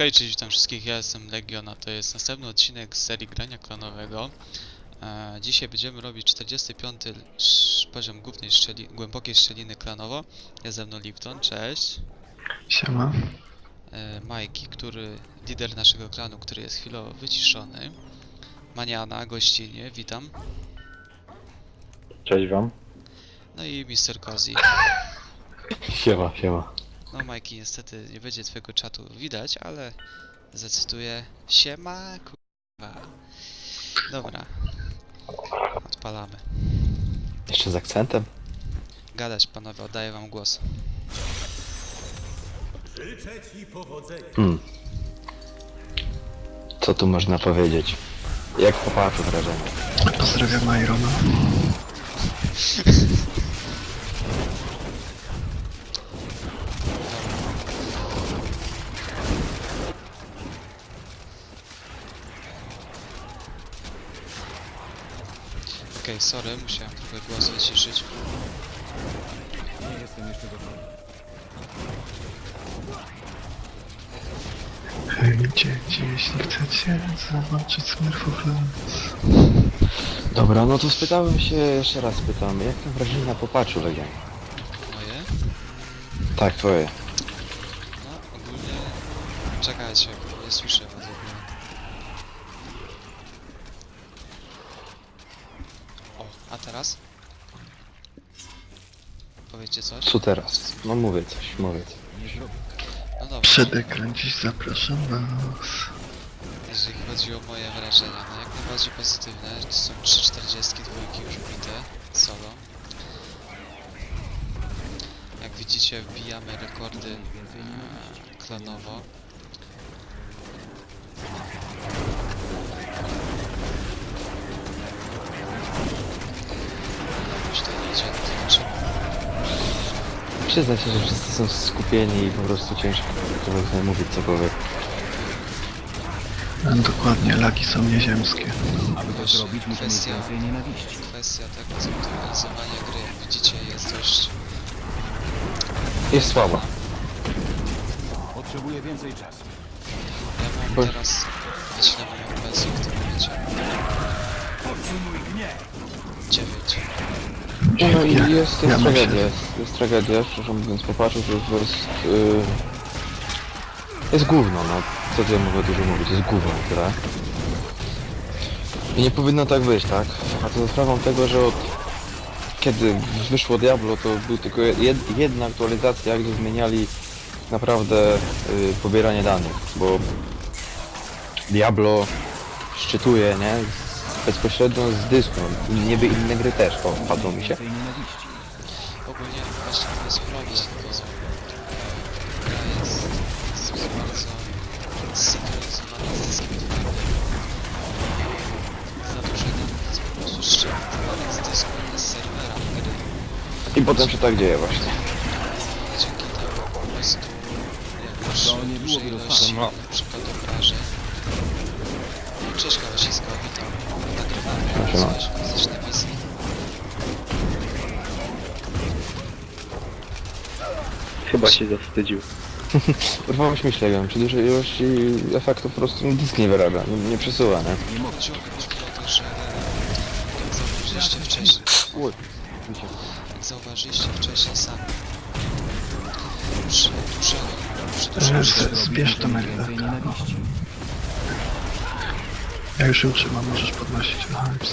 Hej, cześć, witam wszystkich, ja jestem Legion, a to jest następny odcinek z serii grania klonowego. E, dzisiaj będziemy robić 45 sz- poziom głównej szczeli głębokiej szczeliny klanowo. Jest ze mną Lipton, cześć. Siema. E, Majki, który, lider naszego klanu, który jest chwilowo wyciszony. Maniana, gościnie, witam. Cześć wam. No i Mr. Cozy. Siema, siema. No Majki, niestety nie będzie twojego czatu widać, ale zacytuję Siema, kurwa. Dobra. Odpalamy. Jeszcze z akcentem? Gadać panowie, oddaję wam głos. Hmm. Co tu można powiedzieć? Jak patchu wrażenie? Pozdrawiam Irona. Okej, sorry, musiałem trochę głos wyciszyć. Hej dzieci, jeśli chcecie zobaczyć Smurfów Lands. Dobra, no to spytałem się, jeszcze raz pytam, jak tam wrażenie na popaczu Legion? Moje? Tak, twoje. No, ogólnie... Czekajcie, nie słyszę was ogólnie. O, a teraz? Powiedzcie coś? Co teraz? No mówię coś, mówię coś. No dobra. Przed ekran dziś zapraszam was. Jeżeli chodzi o moje wrażenia, no jak najbardziej pozytywne. Są 3,40 dwójki już bite solo. Jak widzicie, wbijamy rekordy e, klanowo. Jakoś to idzie, no zobaczymy. Przyznaj się, że wszyscy są skupieni i po prostu ciężko kogoś mówić cokolwiek. Dokładnie, lagi są nieziemskie. Aby to zrobić, musimy mieć kwestia- więcej nienawiści. Kwestia tego zoptymalizowania gry, jak widzicie, jest dość... Jest słaba. Potrzebuję więcej czasu. Ja mam Bo- teraz pensję w tym momencie. Poczuj gniew! 9. No i jest, jest ja tragedia, jest, jest tragedia, szczerze mówiąc, popatrzył, że to jest... Yy, jest gówno, no. Co tu ja mogę dużo mówić, jest gówno, tyle. I nie powinno tak być, tak? A to za sprawą tego, że od kiedy wyszło Diablo, to był tylko jed, jedna aktualizacja, gdzie zmieniali naprawdę yy, pobieranie danych, bo Diablo szczytuje, nie? Bezpośrednio z dysku, niby inne gry też, o, padło mi się. Więcej nienawiści. Ogólnie właśnie to jest problem, bo gra jest, jest bardzo zsynchronizowana z dyskiem twardym. Za dużo danych jest po prostu ściągnięty z dysku i z serwera gry. I potem się tak dzieje właśnie. Się zawstydził. Urwało śmieszlegiem, przy dużej ilości efektów po prostu dysk nie wyrabia, nie, nie przesuwa, nie? Nie mogę. Chodziło chodziło o to, że jak zauważyliście wcześniej, Uj. jak zauważyliście wcześniej sami, przy dużego, przy E, z- Zbierz to Więcej Magda. nienawiści. Ja już ją trzymam, możesz podnosić. Aha, już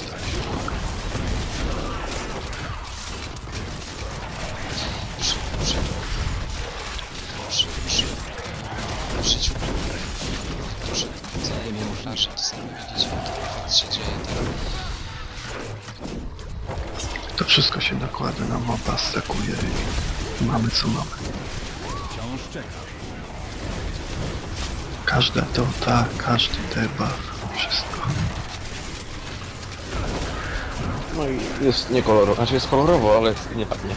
To wszystko się nakłada na mopa, stakuje i mamy co mamy. Wciąż czekam. Każda dota, każdy debuff, wszystko. No i jest niekolorowo, znaczy jest kolorowo, ale nie padnie.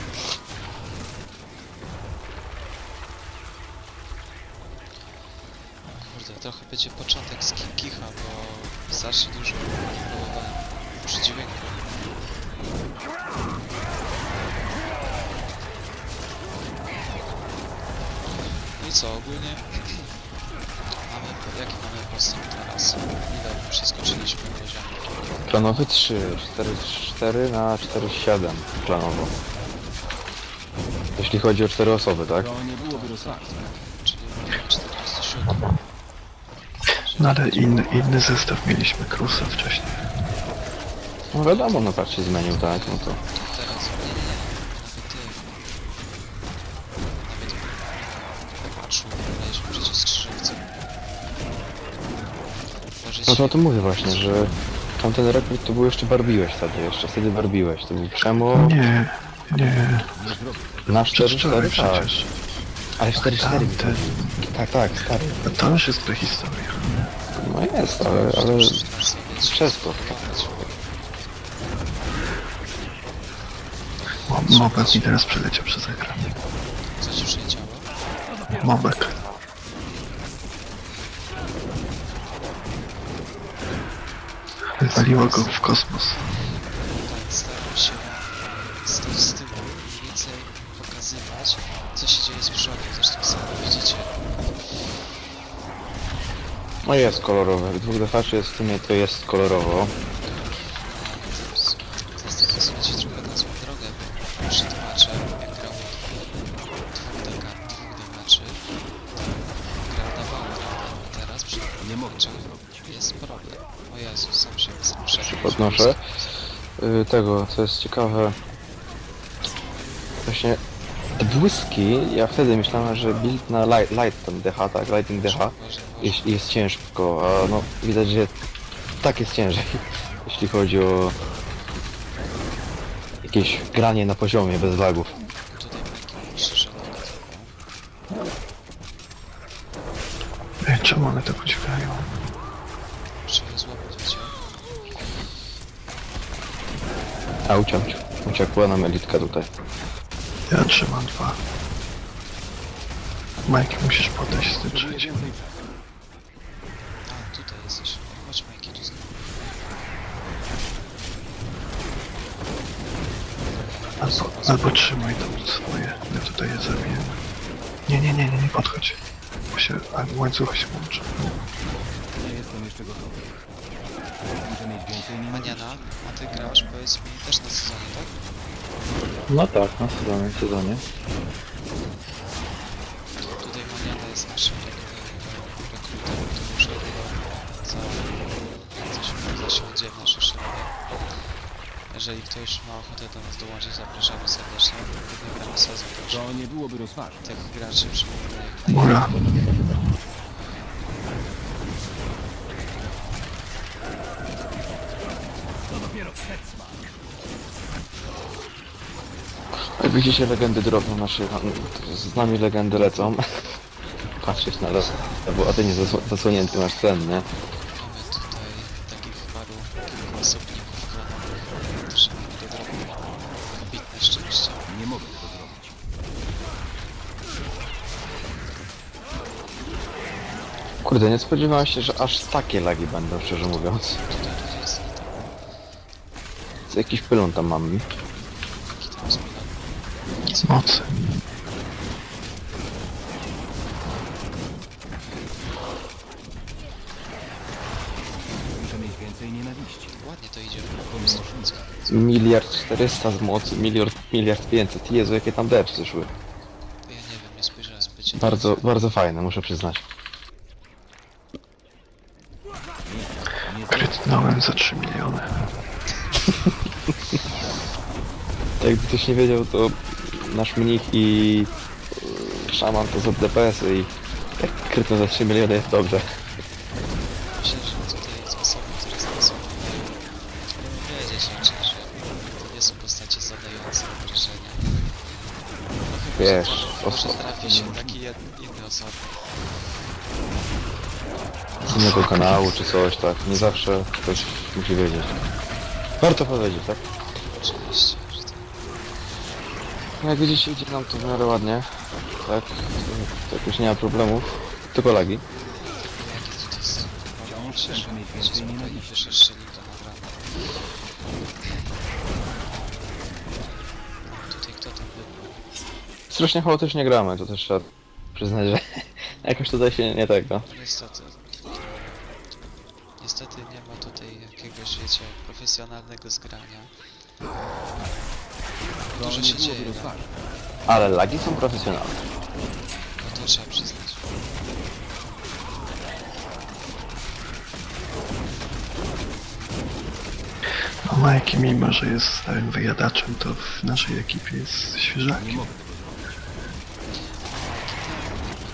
Kurde, trochę będzie początek z ki- kicha, bo strasznie dużo próbowałem przy dźwięku. No i co, ogólnie mamy Jaki mamy postęp teraz? Ile przeskoczyliśmy poziom? Klanowy 3, 4, 4 na 4, 7 klanowo. Jeśli chodzi o 4 osoby, tak? To nie byłoby rozważne. Czyli mamy 47. No ale inny, inny zestaw mieliśmy Krusa wcześniej. No wiadomo, no patrz się zmienił, tak? No to... Teraz, nie, nie, nie. Nawet patrzył, przecież. No to o tym mówię właśnie, że tamten rekrut to był jeszcze barbiłeś wtedy, jeszcze wtedy barbiłeś. To był Przemo Nie, nie. na Przez 4, wczoraj 4, tak. przecież. Ale 4, 4 Tamten. Tak, tak, stary. A to już jest prehistoria. No jest, ale, ale przez to. Mo- Mobek mi teraz przeleciał przez ekran. Co ci przyleciało? Mobek. Wywaliło go w kosmos. Tak, staram się z tyłu i więcej pokazywać, co się dzieje z przodu. Zresztą sami widzicie. No jest kolorowe. Dwóch defaczy jest w sumie to jest kolorowo. Się. Podnoszę. Y, tego, co jest ciekawe. Właśnie te błyski, ja wtedy myślałem, że build na light, light ten DH, tak, lighting DH jest, jest ciężko, a no widać, że tak jest ciężej, jeśli chodzi o jakieś granie na poziomie bez lagów. Tutaj Ej, czemu one tak uciekają? Trzeba złapać cię. A uciąć, uciekła nam elitka tutaj. Ja trzymam dwa. Mike, musisz podejść z tym trzecim. więcej czasu. A, tutaj jesteś. Chodź Mike, tu znowu. Albo, albo trzymaj tam swoje. Ja tutaj je zabiję. Nie, nie, nie, nie, nie podchodź. Bo się, a łańcuch się łączy. Nie jestem jeszcze gotowy. Muszę mieć więcej nienawiści. Maniana, a ty grasz, powiedz mi, też na sezonie, tak? No tak, na sezonie, sezonie. Tutaj Maniana jest naszym rek- rekrutem, który już chyba za coś zasiądzie w nasze szeregi. Jeżeli ktoś ma ochotę do nas dołączyć, zapraszamy serdecznie. Wybieramy sezon też. To nie byłoby rozważne. Tych graczy przyjmujemy jak naj... Widzicie, legendy drobną nasze, z nami legendy lecą. Patrzeć na los, bo a ty nie zasł- zasłonięty masz ten, nie? Mamy tutaj takich paru kilku osobników klonowych, którzy do drogi ambitne szczęście. Nie mogę tego zrobić. Kurde, nie spodziewałem się, że aż takie lagi będą, szczerze mówiąc. Tutaj, tutaj jest Co jakiś pylon tam mam. Z. Mocy. Muszę mieć więcej nienawiści. Ładnie to idzie. Miliard 400 z mocy, miliard, miliard 500. Jezu, jakie tam depsy szły. Ja nie wiem, nie spojrzałem zbyt Bardzo, bardzo fajne, muszę przyznać. Krytnąłem za 3 miliony. Jakby ktoś nie wiedział, to nasz mnich i y, szaman to z DPS-y i jak krytno za 3 miliony jest dobrze. Myślę, że tutaj z osoby, które zastosują wiedzieć raczej, że to nie są postacie zadające obrażenia. No chyba, Wiesz, że może oso- trafi się taki jed, inny osobnik. Z innego kanału czy coś, tak. Nie zawsze ktoś musi wiedzieć. Warto powiedzieć, tak? Jak widzicie, idzie nam to w miarę ładnie. Tak, to, to jakoś nie ma problemów. Tylko lagi. jakie tutaj jest. Wyszeszczyli to naprawdę. Tutaj kto tam był? Strasznie chaotycznie gramy, to też trzeba przyznać, że jakoś tutaj się nie tego. No Niestety. niestety nie ma tutaj jakiegoś, wiecie, profesjonalnego zgrania. To Dużo się dzieje, rozważne. Ale lagi są profesjonalne. no to trzeba przyznać. No Majki, mimo że jest stałym wyjadaczem, to w naszej ekipie jest świeżakiem. mogę tego zrobić.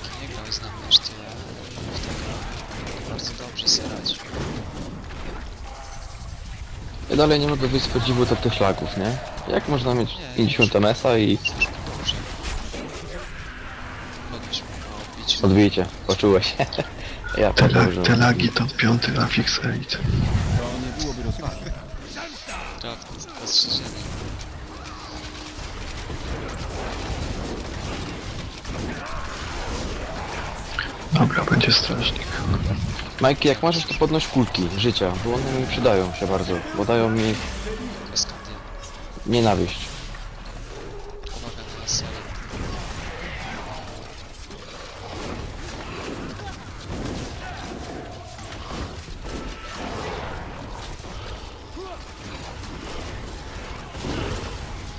Miki nie grał z nami aż tyle, ale w tego bardzo dobrze sobie radzi. Ja dalej nie mogę wyjść z podziwu do tych lagów, nie? Jak można mieć Nie, 50 MS-a i Dobrze. Odbijcie, poczułeś. ja Te, la, te lagi to piąty Afix Elite. To nie byłoby rozważne. Trafne spostrzeżenie. Dobra, będzie strażnik. Majki, jak możesz to podnoś kulki życia, bo one mi przydają się bardzo, bo dają mi kandy. nienawiść. Uwaga na laserem.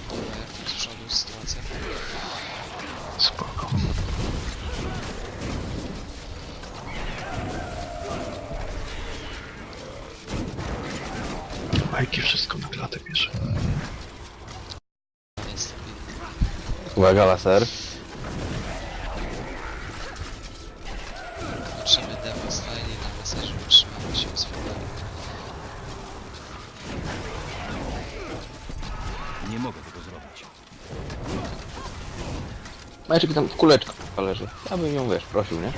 Dobra, jak z przodu sytuacja? Spoko. Uwaga, laser. Zobaczymy demo style na laserze utrzymamy się wodą. Nie mogę tego zrobić. Majczyk tam kuleczka leży. Ja bym ją, wiesz, prosił, nie?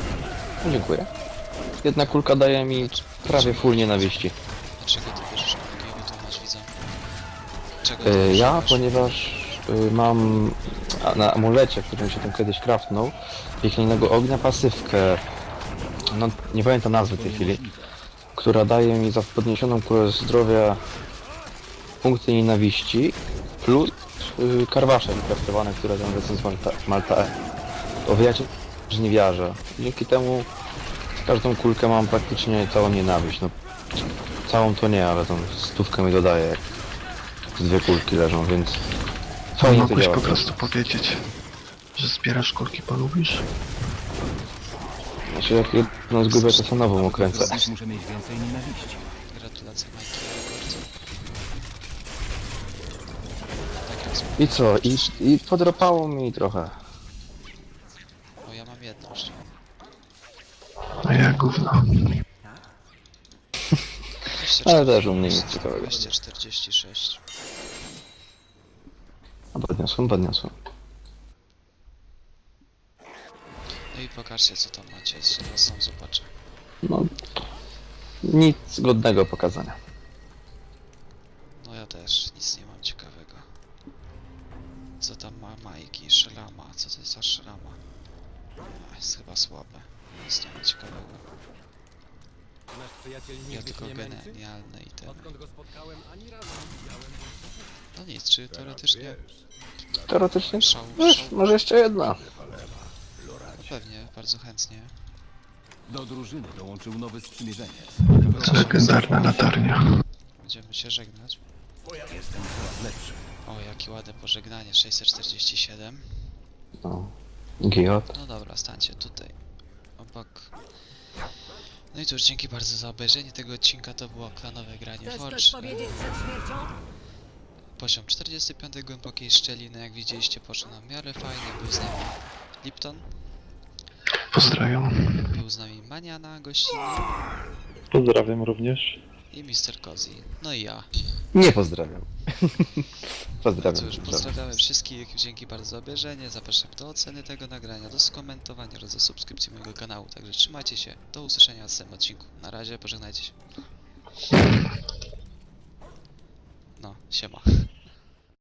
No, dziękuję. Jedna kulka daje mi prawie full nienawiści. Dlaczego ty bierzesz kulki? Wytłumacz widzom. Czego ty Y, ja, ponieważ y, mam na amulecie, którym się tam kiedyś craftnął, piekielnego ognia pasywkę, no nie pamiętam nazwy w tej chwili, która daje mi za podniesioną kulę zdrowia punkty nienawiści plus y, karwasze wykraftowane, które tam lecą z Malta, Malta E. Owijacie żniwiarze. Dzięki temu każdą kulkę mam praktycznie całą nienawiść. No, całą to nie, ale tą stówkę mi dodaje, jak dwie kulki leżą, więc fajnie to Mogłeś po prostu powiedzieć, że zbierasz kulki, bo lubisz? Znaczy jak jedną zgubię, to sobie nową. Zrobić muszę mieć więcej nienawiści. Gratulacje Majki. Tak jest. I co? I, I podropało mi trochę. O, ja mam jedną jeszcze. A ja gówno. Ale też u mnie nic ciekawego. 246. A podniosłem, podniosłem. No i pokażcie co tam macie, zaraz sam zobaczę. No, nic godnego pokazania. No ja też nic nie mam ciekawego. Co tam ma Majki? Szrama. Co to jest za szrama? A, jest chyba słabe. Nic nie ma ciekawego. Nasz przyjaciel Ja nigdy tylko nie męczy? genialne i ten. Odkąd go spotkałem, ani razu nie widziałem. No nic, czy teoretycznie Teoretycznie? szał, Wiesz, szał. może jeszcze jedna. No pewnie, bardzo chętnie. Do drużyny dołączył nowy sprzymierzeniec. Legendarna latarnia. Będziemy się żegnać. Jestem coraz lepszy. O, jakie ładne pożegnanie, 647. No. Giot. No dobra, stańcie tutaj. Obok. No i cóż, dzięki bardzo za obejrzenie tego odcinka. To było klanowe granie Chcesz Forge. coś powiedzieć przed śmiercią? Poziom 45 głębokiej szczeliny, jak widzieliście, poszło nam w miarę fajnie. Był z nami Lipton, Pozdrawiam. był z nami Maniana gościnnie Pozdrawiam również. i Mr. Cozy. No i ja. Nie pozdrawiam. pozdrawiam. Cóż, pozdrawiam. pozdrawiam wszystkich, dzięki bardzo za obejrzenie, zapraszam do oceny tego nagrania, do skomentowania oraz do subskrypcji mojego kanału, także trzymajcie się, do usłyszenia w następnym odcinku. Na razie, pożegnajcie się. No, siema.